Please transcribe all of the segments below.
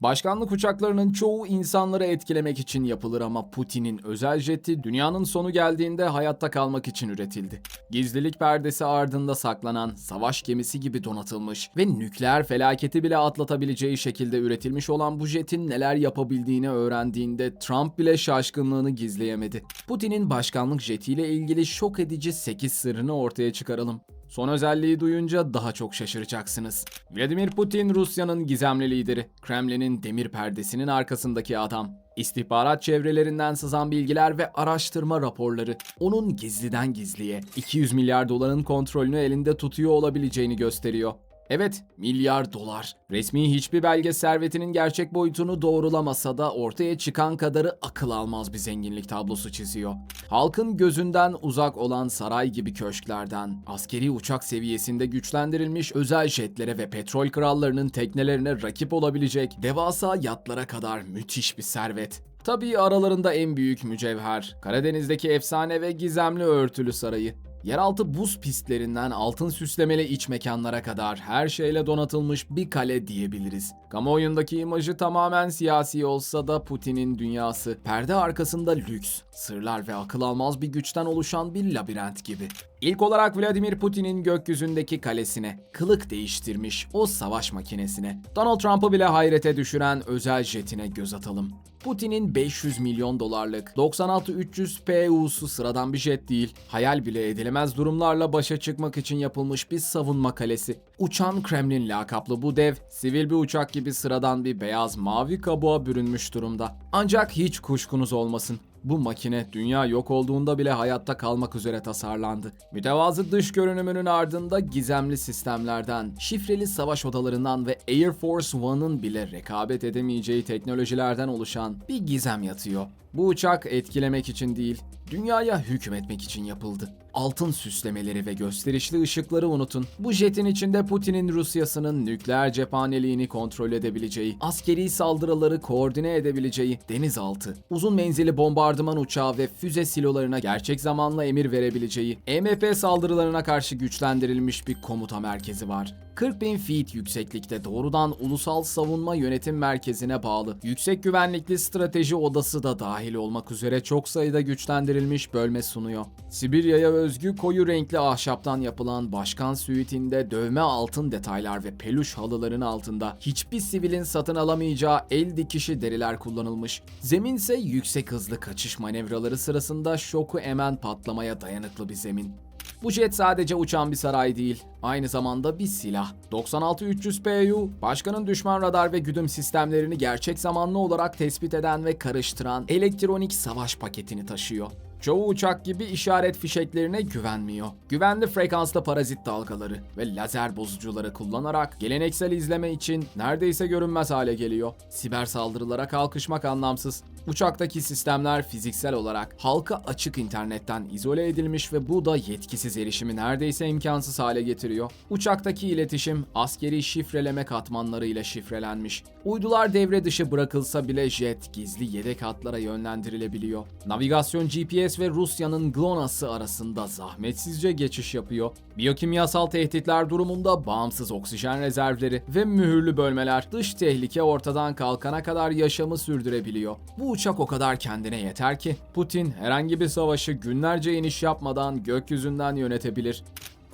Başkanlık uçaklarının çoğu insanları etkilemek için yapılır ama Putin'in özel jeti dünyanın sonu geldiğinde hayatta kalmak için üretildi. Gizlilik perdesi ardında saklanan savaş gemisi gibi donatılmış ve nükleer felaketi bile atlatabileceği şekilde üretilmiş olan bu jetin neler yapabildiğini öğrendiğinde Trump bile şaşkınlığını gizleyemedi. Putin'in başkanlık jetiyle ilgili şok edici 8 sırrını ortaya çıkaralım. Son özelliği duyunca daha çok şaşıracaksınız. Vladimir Putin Rusya'nın gizemli lideri, Kremlin'in demir perdesinin arkasındaki adam. İstihbarat çevrelerinden sızan bilgiler ve araştırma raporları onun gizliden gizliye 200 milyar doların kontrolünü elinde tutuyor olabileceğini gösteriyor. Evet, milyar dolar. Resmi hiçbir belge servetinin gerçek boyutunu doğrulamasa da ortaya çıkan kadarı akıl almaz bir zenginlik tablosu çiziyor. Halkın gözünden uzak olan saray gibi köşklerden, askeri uçak seviyesinde güçlendirilmiş özel jetlere ve petrol krallarının teknelerine rakip olabilecek devasa yatlara kadar müthiş bir servet. Tabii aralarında en büyük mücevher, Karadeniz'deki efsane ve gizemli örtülü sarayı. Yeraltı buz pistlerinden altın süslemeli iç mekanlara kadar her şeyle donatılmış bir kale diyebiliriz. Kamuoyundaki imajı tamamen siyasi olsa da Putin'in dünyası perde arkasında lüks, sırlar ve akıl almaz bir güçten oluşan bir labirent gibi. İlk olarak Vladimir Putin'in gökyüzündeki kalesine, kılık değiştirmiş o savaş makinesine, Donald Trump'ı bile hayrete düşüren özel jetine göz atalım. Putin'in 500 milyon dolarlık 96-300 PU'su sıradan bir jet değil, hayal bile edilemez durumlarla başa çıkmak için yapılmış bir savunma kalesi. Uçan Kremlin lakaplı bu dev, sivil bir uçak gibi sıradan bir beyaz mavi kabuğa bürünmüş durumda. Ancak hiç kuşkunuz olmasın. Bu makine dünya yok olduğunda bile hayatta kalmak üzere tasarlandı. Mütevazı dış görünümünün ardında gizemli sistemlerden, şifreli savaş odalarından ve Air Force One'ın bile rekabet edemeyeceği teknolojilerden oluşan bir gizem yatıyor. Bu uçak etkilemek için değil, dünyaya hükmetmek için yapıldı. Altın süslemeleri ve gösterişli ışıkları unutun. Bu jetin içinde Putin'in Rusyasının nükleer cephaneliğini kontrol edebileceği, askeri saldırıları koordine edebileceği denizaltı, uzun menzili bombardıman uçağı ve füze silolarına gerçek zamanla emir verebileceği, EMP saldırılarına karşı güçlendirilmiş bir komuta merkezi var. 40 bin feet yükseklikte doğrudan Ulusal Savunma Yönetim Merkezi'ne bağlı yüksek güvenlikli strateji odası da dahil olmak üzere çok sayıda güçlendirilmiş bölme sunuyor. Sibirya'ya özgü koyu renkli ahşaptan yapılan başkan suitinde dövme altın detaylar ve peluş halıların altında hiçbir sivilin satın alamayacağı el dikişi deriler kullanılmış. Zeminse yüksek hızlı kaçış manevraları sırasında şoku emen patlamaya dayanıklı bir zemin. Bu jet sadece uçan bir saray değil, aynı zamanda bir silah. 96-300 PU, başkanın düşman radar ve güdüm sistemlerini gerçek zamanlı olarak tespit eden ve karıştıran elektronik savaş paketini taşıyor. Çoğu uçak gibi işaret fişeklerine güvenmiyor. Güvenli frekanslı parazit dalgaları ve lazer bozucuları kullanarak geleneksel izleme için neredeyse görünmez hale geliyor. Siber saldırılara kalkışmak anlamsız. Uçaktaki sistemler fiziksel olarak halka açık internetten izole edilmiş ve bu da yetkisiz erişimi neredeyse imkansız hale getiriyor. Uçaktaki iletişim askeri şifreleme katmanlarıyla şifrelenmiş. Uydular devre dışı bırakılsa bile jet gizli yedek hatlara yönlendirilebiliyor. Navigasyon GPS ve Rusya'nın GLONAS'ı arasında zahmetsizce geçiş yapıyor. Biyokimyasal tehditler durumunda bağımsız oksijen rezervleri ve mühürlü bölmeler dış tehlike ortadan kalkana kadar yaşamı sürdürebiliyor. Bu uçak o kadar kendine yeter ki Putin herhangi bir savaşı günlerce iniş yapmadan gökyüzünden yönetebilir.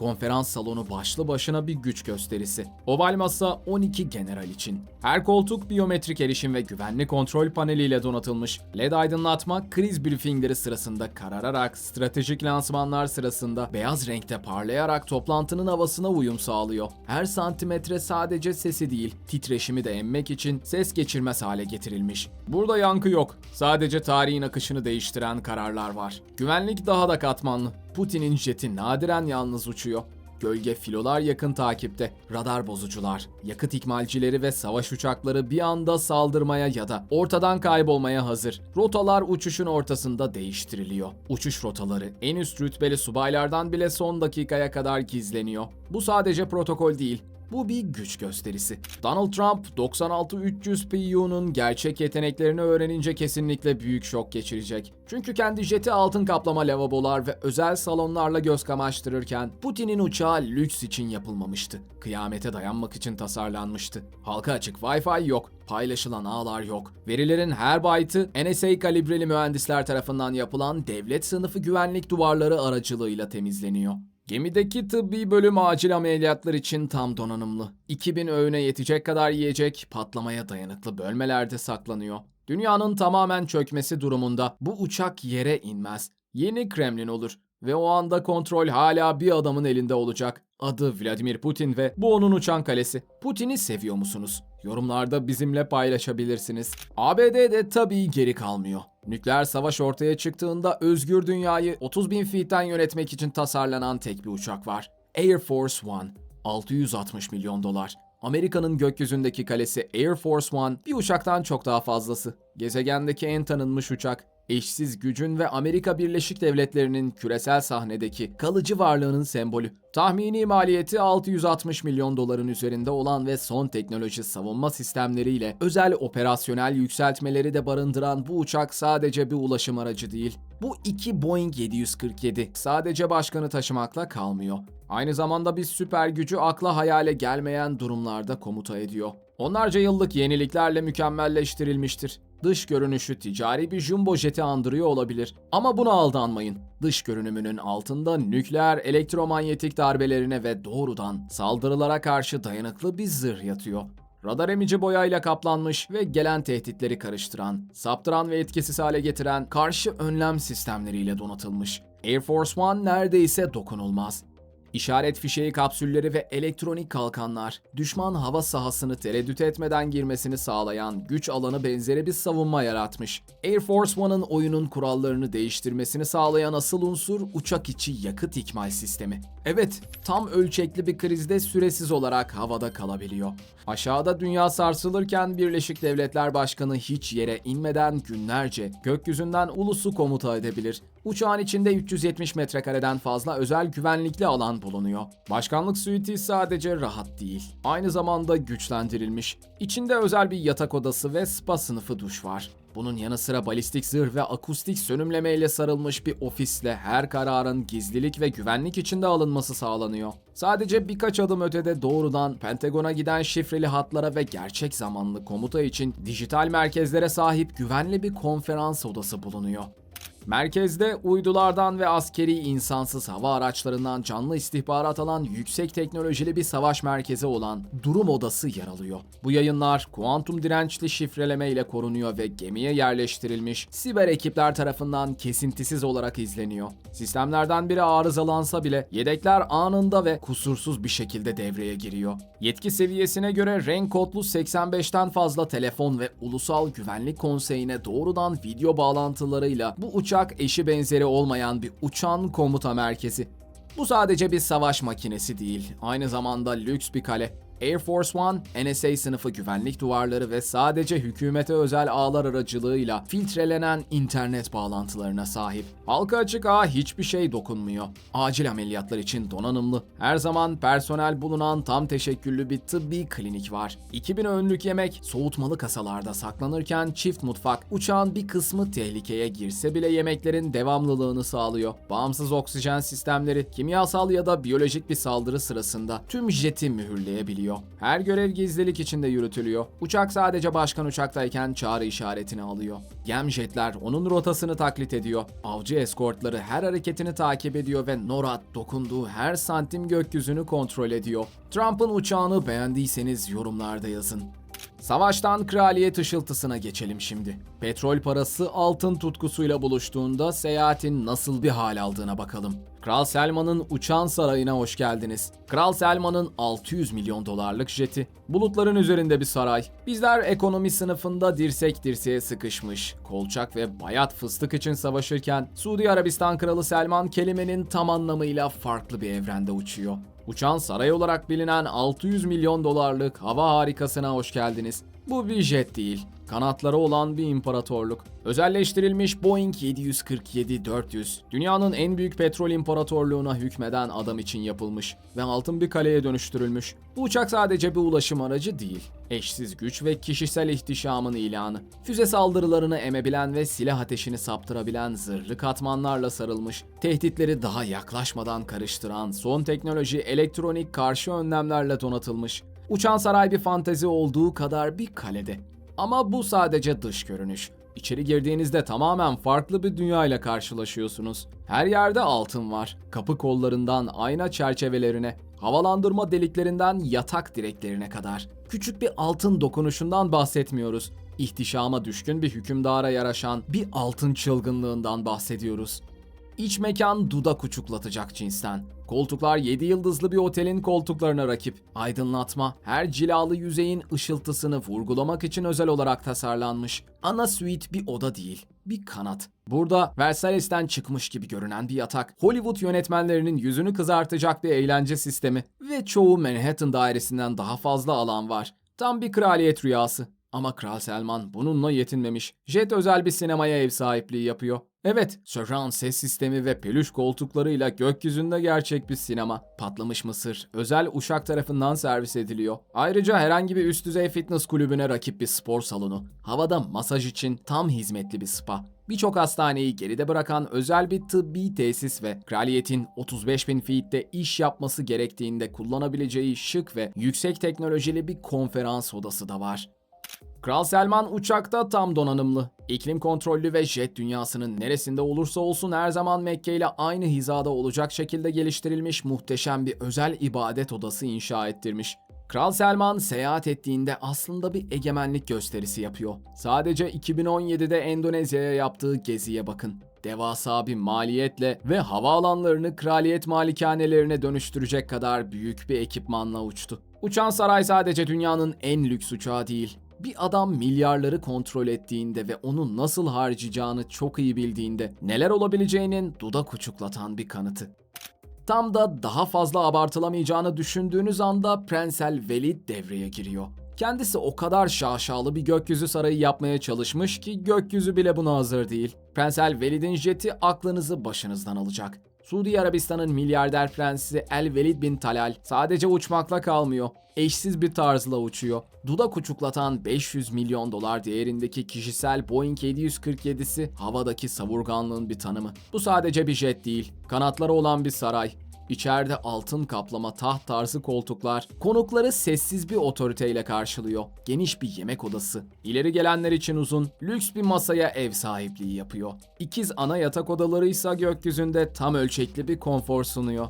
Konferans salonu başlı başına bir güç gösterisi. Oval masa 12 general için. Her koltuk biyometrik erişim ve güvenli kontrol paneliyle donatılmış. LED aydınlatma kriz briefingleri sırasında karararak, stratejik lansmanlar sırasında beyaz renkte parlayarak toplantının havasına uyum sağlıyor. Her santimetre sadece sesi değil, titreşimi de emmek için ses geçirmez hale getirilmiş. Burada yankı yok. Sadece tarihin akışını değiştiren kararlar var. Güvenlik daha da katmanlı. Putin'in jeti nadiren yalnız uçuyor. Gölge filolar yakın takipte, radar bozucular, yakıt ikmalcileri ve savaş uçakları bir anda saldırmaya ya da ortadan kaybolmaya hazır. Rotalar uçuşun ortasında değiştiriliyor. Uçuş rotaları en üst rütbeli subaylardan bile son dakikaya kadar gizleniyor. Bu sadece protokol değil, Bu bir güç gösterisi. Donald Trump 96-300 PU'nun gerçek yeteneklerini öğrenince kesinlikle büyük şok geçirecek. Çünkü kendi jeti altın kaplama lavabolar ve özel salonlarla göz kamaştırırken Putin'in uçağı lüks için yapılmamıştı. Kıyamete dayanmak için tasarlanmıştı. Halka açık Wi-Fi yok, paylaşılan ağlar yok. Verilerin her byte'ı NSA kalibreli mühendisler tarafından yapılan devlet sınıfı güvenlik duvarları aracılığıyla temizleniyor. Gemideki tıbbi bölüm acil ameliyatlar için tam donanımlı. 2000 öğüne yetecek kadar yiyecek patlamaya dayanıklı bölmelerde saklanıyor. Dünyanın tamamen çökmesi durumunda bu uçak yere inmez. Yeni Kremlin olur ve o anda kontrol hala bir adamın elinde olacak. Adı Vladimir Putin ve bu onun uçan kalesi. Putin'i seviyor musunuz? Yorumlarda bizimle paylaşabilirsiniz. ABD de tabii geri kalmıyor. Nükleer savaş ortaya çıktığında özgür dünyayı 30 bin feet'ten yönetmek için tasarlanan tek bir uçak var. Air Force One. 660 milyon dolar. Amerika'nın gökyüzündeki kalesi Air Force One bir uçaktan çok daha fazlası. Gezegendeki en tanınmış uçak, eşsiz gücün ve Amerika Birleşik Devletleri'nin küresel sahnedeki kalıcı varlığının sembolü. Tahmini maliyeti 660 milyon doların üzerinde olan ve son teknoloji savunma sistemleriyle özel operasyonel yükseltmeleri de barındıran bu uçak sadece bir ulaşım aracı değil. Bu iki Boeing 747 sadece başkanı taşımakla kalmıyor. Aynı zamanda bir süper gücü akla hayale gelmeyen durumlarda komuta ediyor. Onlarca yıllık yeniliklerle mükemmelleştirilmiştir. Dış görünüşü ticari bir jumbo jeti andırıyor olabilir. Ama buna aldanmayın. Dış görünümünün altında nükleer elektromanyetik darbelerine ve doğrudan saldırılara karşı dayanıklı bir zırh yatıyor. Radar emici boyayla kaplanmış ve gelen tehditleri karıştıran, saptıran ve etkisiz hale getiren karşı önlem sistemleriyle donatılmış. Air Force One neredeyse dokunulmaz. İşaret fişeği kapsülleri ve elektronik kalkanlar, düşman hava sahasını tereddüt etmeden girmesini sağlayan güç alanı benzeri bir savunma yaratmış. Air Force One'ın oyunun kurallarını değiştirmesini sağlayan asıl unsur uçak içi yakıt ikmal sistemi. Evet, tam ölçekli bir krizde süresiz olarak havada kalabiliyor. Aşağıda dünya sarsılırken Birleşik Devletler Başkanı hiç yere inmeden günlerce gökyüzünden ulusu komuta edebilir. Uçağın içinde 370 metrekareden fazla özel güvenlikli alan bulunuyor. Başkanlık suiti sadece rahat değil, aynı zamanda güçlendirilmiş. İçinde özel bir yatak odası ve spa sınıfı duş var. Bunun yanı sıra balistik zırh ve akustik sönümlemeyle sarılmış bir ofisle her kararın gizlilik ve güvenlik içinde alınması sağlanıyor. Sadece birkaç adım ötede doğrudan Pentagon'a giden şifreli hatlara ve gerçek zamanlı komuta için dijital merkezlere sahip güvenli bir konferans odası bulunuyor. Merkezde uydulardan ve askeri insansız hava araçlarından canlı istihbarat alan yüksek teknolojili bir savaş merkezi olan durum odası yer alıyor. Bu yayınlar kuantum dirençli şifreleme ile korunuyor ve gemiye yerleştirilmiş siber ekipler tarafından kesintisiz olarak izleniyor. Sistemlerden biri arızalansa bile yedekler anında ve kusursuz bir şekilde devreye giriyor. Yetki seviyesine göre renk kodlu 85'ten fazla telefon ve ulusal güvenlik konseyine doğrudan video bağlantılarıyla bu uçak eşi benzeri olmayan bir uçan komuta merkezi. Bu sadece bir savaş makinesi değil, aynı zamanda lüks bir kale. Air Force One, NSA sınıfı güvenlik duvarları ve sadece hükümete özel ağlar aracılığıyla filtrelenen internet bağlantılarına sahip. Halka açık ağ hiçbir şey dokunmuyor. Acil ameliyatlar için donanımlı, her zaman personel bulunan tam teşekküllü bir tıbbi klinik var. 2000 önlük yemek soğutmalı kasalarda saklanırken çift mutfak uçağın bir kısmı tehlikeye girse bile yemeklerin devamlılığını sağlıyor. Bağımsız oksijen sistemleri kimyasal ya da biyolojik bir saldırı sırasında tüm jeti mühürleyebiliyor. Her görev gizlilik içinde yürütülüyor. Uçak sadece başkan uçaktayken çağrı işaretini alıyor. Gem jetler onun rotasını taklit ediyor. Avcı eskortları her hareketini takip ediyor ve NORAD dokunduğu her santim gökyüzünü kontrol ediyor. Trump'ın uçağını beğendiyseniz yorumlarda yazın. Savaştan kraliyet ışıltısına geçelim şimdi. Petrol parası altın tutkusuyla buluştuğunda seyahatin nasıl bir hal aldığına bakalım. Kral Selman'ın uçan sarayına hoş geldiniz. Kral Selman'ın 600 milyon dolarlık jeti. Bulutların üzerinde bir saray. Bizler ekonomi sınıfında dirsek dirseğe sıkışmış, kolçak ve bayat fıstık için savaşırken Suudi Arabistan Kralı Selman kelimenin tam anlamıyla farklı bir evrende uçuyor. Uçan saray olarak bilinen 600 milyon dolarlık hava harikasına hoş geldiniz. Bu bir jet değil. Kanatları olan bir imparatorluk. Özelleştirilmiş Boeing 747-400, dünyanın en büyük petrol imparatorluğuna hükmeden adam için yapılmış ve altın bir kaleye dönüştürülmüş. Bu uçak sadece bir ulaşım aracı değil. Eşsiz güç ve kişisel ihtişamın ilanı. Füze saldırılarını emebilen ve silah ateşini saptırabilen zırhlı katmanlarla sarılmış. Tehditleri daha yaklaşmadan karıştıran son teknoloji elektronik karşı önlemlerle donatılmış. Uçan saray bir fantezi olduğu kadar bir kalede. Ama bu sadece dış görünüş. İçeri girdiğinizde tamamen farklı bir dünyayla karşılaşıyorsunuz. Her yerde altın var. Kapı kollarından ayna çerçevelerine, havalandırma deliklerinden yatak direklerine kadar. Küçük bir altın dokunuşundan bahsetmiyoruz. İhtişama düşkün bir hükümdara yaraşan bir altın çılgınlığından bahsediyoruz. İç mekan dudak uçuklatacak cinsten. Koltuklar 7 yıldızlı bir otelin koltuklarına rakip. Aydınlatma her cilalı yüzeyin ışıltısını vurgulamak için özel olarak tasarlanmış. Ana suite bir oda değil, bir kanat. Burada Versailles'ten çıkmış gibi görünen bir yatak, Hollywood yönetmenlerinin yüzünü kızartacak bir eğlence sistemi ve çoğu Manhattan dairesinden daha fazla alan var. Tam bir kraliyet rüyası. Ama Kral Selman bununla yetinmemiş. Jet özel bir sinemaya ev sahipliği yapıyor. Evet, surround ses sistemi ve peluş koltuklarıyla gökyüzünde gerçek bir sinema. Patlamış mısır, özel uşak tarafından servis ediliyor. Ayrıca herhangi bir üst düzey fitness kulübüne rakip bir spor salonu. Havada masaj için tam hizmetli bir spa. Birçok hastaneyi geride bırakan özel bir tıbbi tesis ve kraliyetin 35 bin feet'te iş yapması gerektiğinde kullanabileceği şık ve yüksek teknolojili bir konferans odası da var. Kral Selman uçakta tam donanımlı. İklim kontrollü ve jet dünyasının neresinde olursa olsun her zaman Mekke ile aynı hizada olacak şekilde geliştirilmiş muhteşem bir özel ibadet odası inşa ettirmiş. Kral Selman seyahat ettiğinde aslında bir egemenlik gösterisi yapıyor. Sadece 2017'de Endonezya'ya yaptığı geziye bakın. Devasa bir maliyetle ve havaalanlarını kraliyet malikanelerine dönüştürecek kadar büyük bir ekipmanla uçtu. Uçan saray sadece dünyanın en lüks uçağı değil. Bir adam milyarları kontrol ettiğinde ve onu nasıl harcayacağını çok iyi bildiğinde neler olabileceğinin dudak uçuklatan bir kanıtı. Tam da daha fazla abartılamayacağını düşündüğünüz anda Prensel Velid devreye giriyor. Kendisi o kadar şaşalı bir gökyüzü sarayı yapmaya çalışmış ki gökyüzü bile buna hazır değil. Prensel Velid'in jeti aklınızı başınızdan alacak. Suudi Arabistan'ın milyarder prensi El Velid bin Talal sadece uçmakla kalmıyor. Eşsiz bir tarzla uçuyor. Dudak uçuklatan 500 milyon dolar değerindeki kişisel Boeing 747'si havadaki savurganlığın bir tanımı. Bu sadece bir jet değil, kanatları olan bir saray. İçeride altın kaplama taht tarzı koltuklar, konukları sessiz bir otoriteyle karşılıyor. Geniş bir yemek odası. İleri gelenler için uzun, lüks bir masaya ev sahipliği yapıyor. İkiz ana yatak odaları ise gökyüzünde tam ölçekli bir konfor sunuyor.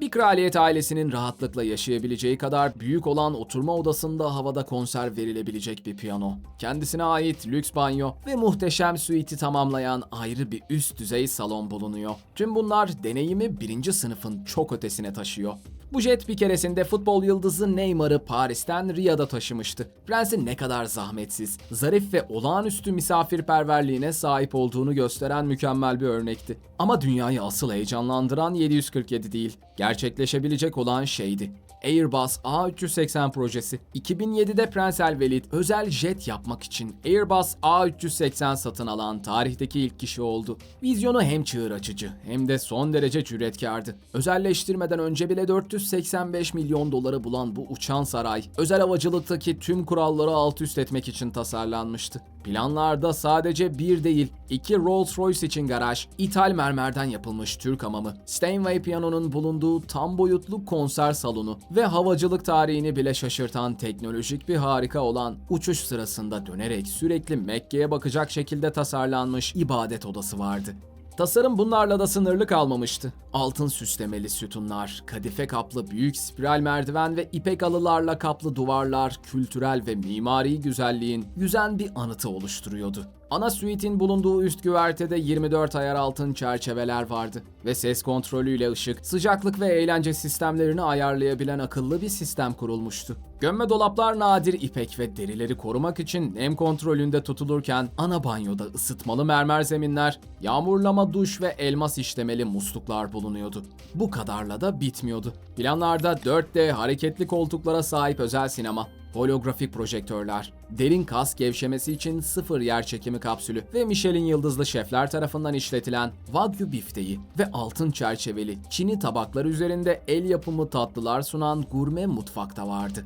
Bir kraliyet ailesinin rahatlıkla yaşayabileceği kadar büyük olan oturma odasında havada konser verilebilecek bir piyano. Kendisine ait lüks banyo ve muhteşem suite'i tamamlayan ayrı bir üst düzey salon bulunuyor. Tüm bunlar deneyimi birinci sınıfın çok ötesine taşıyor. Bu jet bir keresinde futbol yıldızı Neymar'ı Paris'ten Riyad'a taşımıştı. Prensin ne kadar zahmetsiz, zarif ve olağanüstü misafirperverliğine sahip olduğunu gösteren mükemmel bir örnekti. Ama dünyayı asıl heyecanlandıran 747 değil, gerçekleşebilecek olan şeydi. Airbus A380 projesi. 2007'de Prens El Velid özel jet yapmak için Airbus A380 satın alan tarihteki ilk kişi oldu. Vizyonu hem çığır açıcı hem de son derece cüretkardı. Özelleştirmeden önce bile 485 milyon doları bulan bu uçan saray, özel havacılıktaki tüm kuralları alt üst etmek için tasarlanmıştı. Planlarda sadece bir değil, iki Rolls-Royce için garaj, ithal mermerden yapılmış Türk hamamı, Steinway piyanonun bulunduğu tam boyutlu konser salonu ve havacılık tarihini bile şaşırtan teknolojik bir harika olan uçuş sırasında dönerek sürekli Mekke'ye bakacak şekilde tasarlanmış ibadet odası vardı. Tasarım bunlarla da sınırlı kalmamıştı. Altın süslemeli sütunlar, kadife kaplı büyük spiral merdiven ve ipek alılarla kaplı duvarlar kültürel ve mimari güzelliğin yüzen bir anıtı oluşturuyordu. Ana suite'in bulunduğu üst güvertede 24 ayar altın çerçeveler vardı ve ses kontrolüyle ışık, sıcaklık ve eğlence sistemlerini ayarlayabilen akıllı bir sistem kurulmuştu. Gömme dolaplar nadir ipek ve derileri korumak için nem kontrolünde tutulurken ana banyoda ısıtmalı mermer zeminler, yağmurlama duş ve elmas işlemeli musluklar bulunuyordu. Bu kadarla da bitmiyordu. Planlarda 4D hareketli koltuklara sahip özel sinema, holografik projektörler, derin kas gevşemesi için sıfır yer çekimi kapsülü ve Michelin yıldızlı şefler tarafından işletilen Wagyu bifteği ve altın çerçeveli çini tabaklar üzerinde el yapımı tatlılar sunan gurme mutfakta vardı.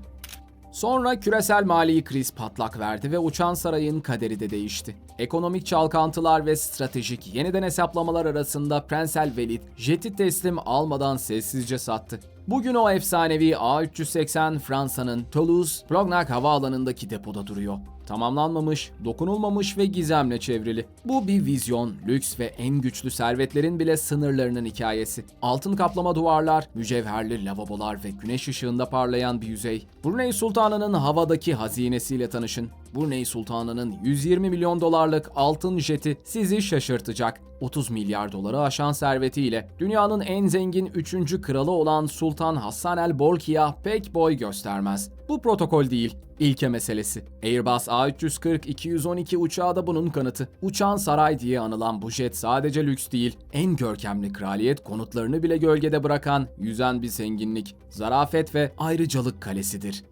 Sonra küresel mali kriz patlak verdi ve uçan sarayın kaderi de değişti. Ekonomik çalkantılar ve stratejik yeniden hesaplamalar arasında Prensel Velid jeti teslim almadan sessizce sattı. Bugün o efsanevi A380 Fransa'nın Toulouse-Blagnac havaalanındaki depoda duruyor. Tamamlanmamış, dokunulmamış ve gizemle çevrili. Bu bir vizyon, lüks ve en güçlü servetlerin bile sınırlarının hikayesi. Altın kaplama duvarlar, mücevherli lavabolar ve güneş ışığında parlayan bir yüzey. Brunei Sultanı'nın havadaki hazinesiyle tanışın. Brunei Sultanı'nın 120 milyon dolarlık altın jeti sizi şaşırtacak. 30 milyar doları aşan servetiyle dünyanın en zengin 3. kralı olan Sultan Hassan el Bolkiah pek boy göstermez. Bu protokol değil, ilke meselesi. Airbus A340-212 uçağı da bunun kanıtı. Uçan saray diye anılan bu jet sadece lüks değil, en görkemli kraliyet konutlarını bile gölgede bırakan yüzen bir zenginlik, zarafet ve ayrıcalık kalesidir.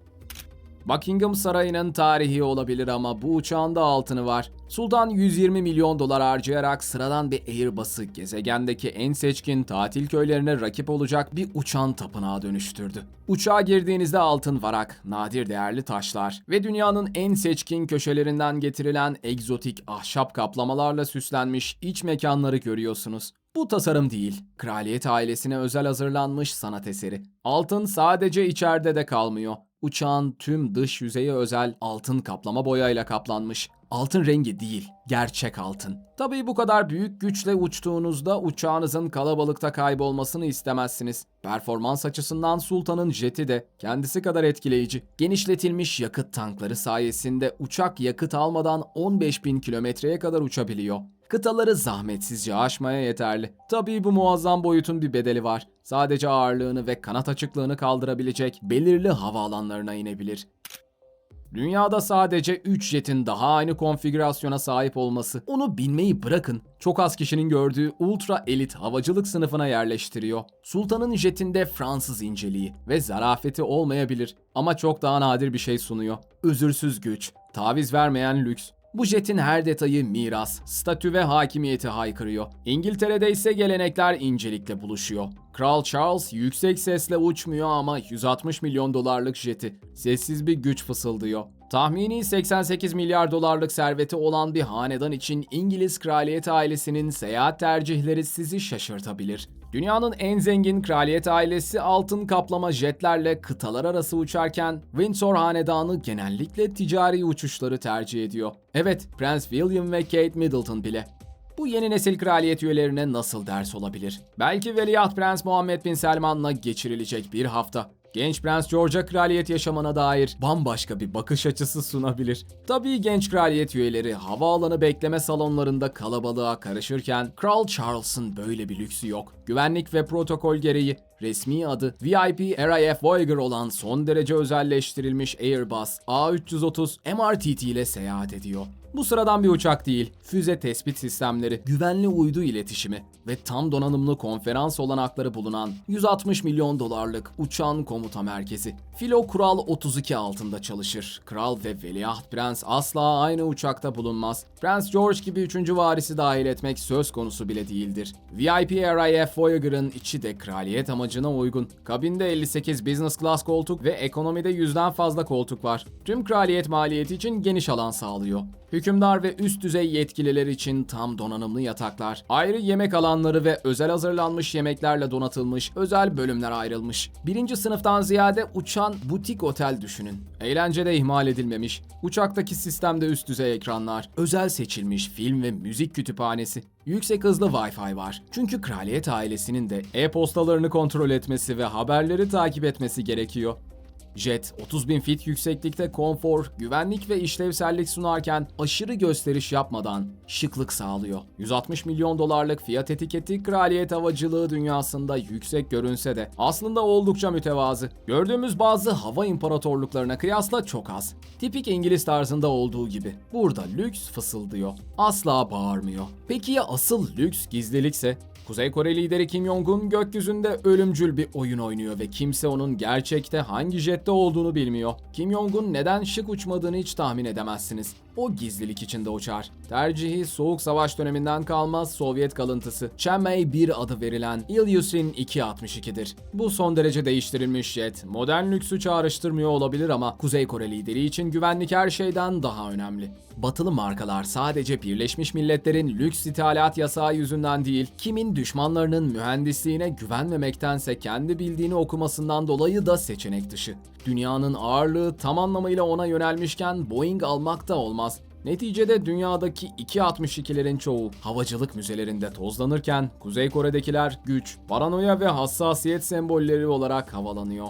Buckingham Sarayı'nın tarihi olabilir ama bu uçağın da altını var. Sultan 120 milyon dolar harcayarak sıradan bir Airbus'ı gezegendeki en seçkin tatil köylerine rakip olacak bir uçan tapınağa dönüştürdü. Uçağa girdiğinizde altın varak, nadir değerli taşlar ve dünyanın en seçkin köşelerinden getirilen egzotik ahşap kaplamalarla süslenmiş iç mekanları görüyorsunuz. Bu tasarım değil, kraliyet ailesine özel hazırlanmış sanat eseri. Altın sadece içeride de kalmıyor. Uçağın tüm dış yüzeyi özel altın kaplama boyayla kaplanmış. Altın rengi değil, gerçek altın. Tabii bu kadar büyük güçle uçtuğunuzda uçağınızın kalabalıkta kaybolmasını istemezsiniz. Performans açısından Sultan'ın jeti de kendisi kadar etkileyici. Genişletilmiş yakıt tankları sayesinde uçak yakıt almadan 15.000 kilometreye kadar uçabiliyor. Kıtaları zahmetsizce aşmaya yeterli. Tabii bu muazzam boyutun bir bedeli var. Sadece ağırlığını ve kanat açıklığını kaldırabilecek belirli havaalanlarına inebilir. Dünyada sadece 3 jetin daha aynı konfigürasyona sahip olması onu binmeyi bırakın çok az kişinin gördüğü ultra elit havacılık sınıfına yerleştiriyor. Sultan'ın jetinde Fransız inceliği ve zarafeti olmayabilir ama çok daha nadir bir şey sunuyor. Özürsüz güç, taviz vermeyen lüks, bu jetin her detayı miras, statü ve hakimiyeti haykırıyor. İngiltere'de ise gelenekler incelikle buluşuyor. Kral Charles yüksek sesle uçmuyor ama 160 milyon dolarlık jeti sessiz bir güç fısıldıyor. Tahmini 88 milyar dolarlık serveti olan bir hanedan için İngiliz kraliyet ailesinin seyahat tercihleri sizi şaşırtabilir. Dünyanın en zengin kraliyet ailesi altın kaplama jetlerle kıtalar arası uçarken Windsor hanedanı genellikle ticari uçuşları tercih ediyor. Evet, Prens William ve Kate Middleton bile. Bu yeni nesil kraliyet üyelerine nasıl ders olabilir? Belki Veliaht Prens Muhammed Bin Selman'la geçirilecek bir hafta. Genç Prens George'a kraliyet yaşamına dair bambaşka bir bakış açısı sunabilir. Tabii genç kraliyet üyeleri havaalanı bekleme salonlarında kalabalığa karışırken Kral Charles'ın böyle bir lüksü yok. Güvenlik ve protokol gereği resmi adı VIP RAF Voyager olan son derece özelleştirilmiş Airbus A330 MRTT ile seyahat ediyor. Bu sıradan bir uçak değil, füze tespit sistemleri, güvenli uydu iletişimi ve tam donanımlı konferans olanakları bulunan 160 milyon dolarlık uçağın komuta merkezi. Filo Kural 32 altında çalışır. Kral ve Veliaht Prens asla aynı uçakta bulunmaz. Prens George gibi üçüncü varisi dahil etmek söz konusu bile değildir. VIP RAF Voyager'ın içi de kraliyet amacına uygun. Kabinde 58 business class koltuk ve ekonomide yüzden fazla koltuk var. Tüm kraliyet maliyeti için geniş alan sağlıyor. Hükümdar ve üst düzey yetkililer için tam donanımlı yataklar, ayrı yemek alanları ve özel hazırlanmış yemeklerle donatılmış özel bölümler ayrılmış. Birinci sınıftan ziyade uçan butik otel düşünün. Eğlence de ihmal edilmemiş. Uçaktaki sistemde üst düzey ekranlar, özel seçilmiş film ve müzik kütüphanesi, yüksek hızlı Wi-Fi var. Çünkü kraliyet ailesinin de e-postalarını kontrol etmesi ve haberleri takip etmesi gerekiyor. Jet 30 bin fit yükseklikte konfor, güvenlik ve işlevsellik sunarken aşırı gösteriş yapmadan şıklık sağlıyor. 160 milyon dolarlık fiyat etiketi kraliyet havacılığı dünyasında yüksek görünse de aslında oldukça mütevazı. Gördüğümüz bazı hava imparatorluklarına kıyasla çok az. Tipik İngiliz tarzında olduğu gibi. Burada lüks fısıldıyor. Asla bağırmıyor. Peki ya asıl lüks gizlilikse? Kuzey Kore lideri Kim Jong-un gökyüzünde ölümcül bir oyun oynuyor ve kimse onun gerçekte hangi jette olduğunu bilmiyor. Kim Jong-un neden şık uçmadığını hiç tahmin edemezsiniz. O gizlilik içinde uçar. Tercihi Soğuk Savaş döneminden kalma Sovyet kalıntısı. Changmei 1 adı verilen Ilyushin 262'dir. Bu son derece değiştirilmiş jet. Modern lüksü çağrıştırmıyor olabilir ama Kuzey Kore lideri için güvenlik her şeyden daha önemli. Batılı markalar sadece Birleşmiş Milletler'in lüks ithalat yasağı yüzünden değil, kimin düşmanlarının mühendisliğine güvenmemektense kendi bildiğini okumasından dolayı da seçenek dışı. Dünyanın ağırlığı tam anlamıyla ona yönelmişken Boeing almak da olmaz. Neticede dünyadaki 2.62'lerin çoğu havacılık müzelerinde tozlanırken Kuzey Kore'dekiler güç, paranoya ve hassasiyet sembolleri olarak havalanıyor.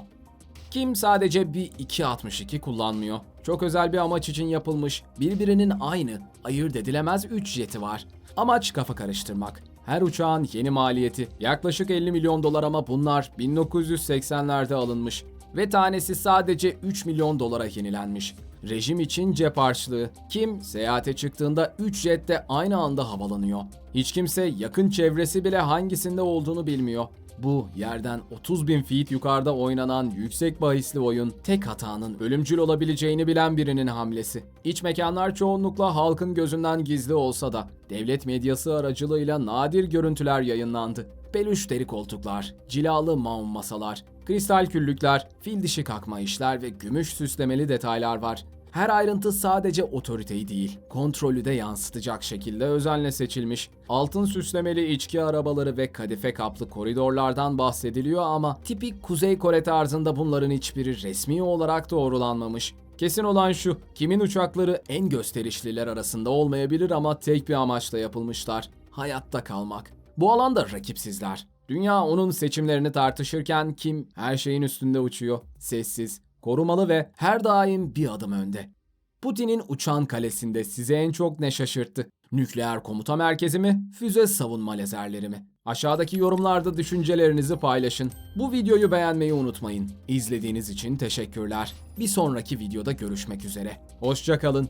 Kim sadece bir 2.62 kullanmıyor. Çok özel bir amaç için yapılmış, birbirinin aynı, ayırt edilemez 3 jeti var. Amaç kafa karıştırmak. Her uçağın yeni maliyeti yaklaşık 50 milyon dolar ama bunlar 1980'lerde alınmış ve tanesi sadece 3 milyon dolara yenilenmiş. Rejim için cep harçlığı. Kim seyahate çıktığında 3 jette aynı anda havalanıyor. Hiç kimse yakın çevresi bile hangisinde olduğunu bilmiyor. Bu yerden 30 bin feet yukarıda oynanan yüksek bahisli oyun tek hatanın ölümcül olabileceğini bilen birinin hamlesi. İç mekanlar çoğunlukla halkın gözünden gizli olsa da devlet medyası aracılığıyla nadir görüntüler yayınlandı. Peluş deri koltuklar, cilalı maun masalar, kristal küllükler, fil dişi kakma işler ve gümüş süslemeli detaylar var. Her ayrıntı sadece otoriteyi değil, kontrolü de yansıtacak şekilde özenle seçilmiş. Altın süslemeli içki arabaları ve kadife kaplı koridorlardan bahsediliyor ama tipik Kuzey Kore tarzında bunların hiçbiri resmi olarak doğrulanmamış. Kesin olan şu, kimin uçakları en gösterişliler arasında olmayabilir ama tek bir amaçla yapılmışlar. Hayatta kalmak. Bu alanda rakipsizler. Dünya onun seçimlerini tartışırken kim her şeyin üstünde uçuyor. Sessiz, korumalı ve her daim bir adım önde. Putin'in uçan kalesinde size en çok ne şaşırttı? Nükleer komuta merkezi mi, füze savunma lazerleri mi? Aşağıdaki yorumlarda düşüncelerinizi paylaşın. Bu videoyu beğenmeyi unutmayın. İzlediğiniz için teşekkürler. Bir sonraki videoda görüşmek üzere. Hoşçakalın.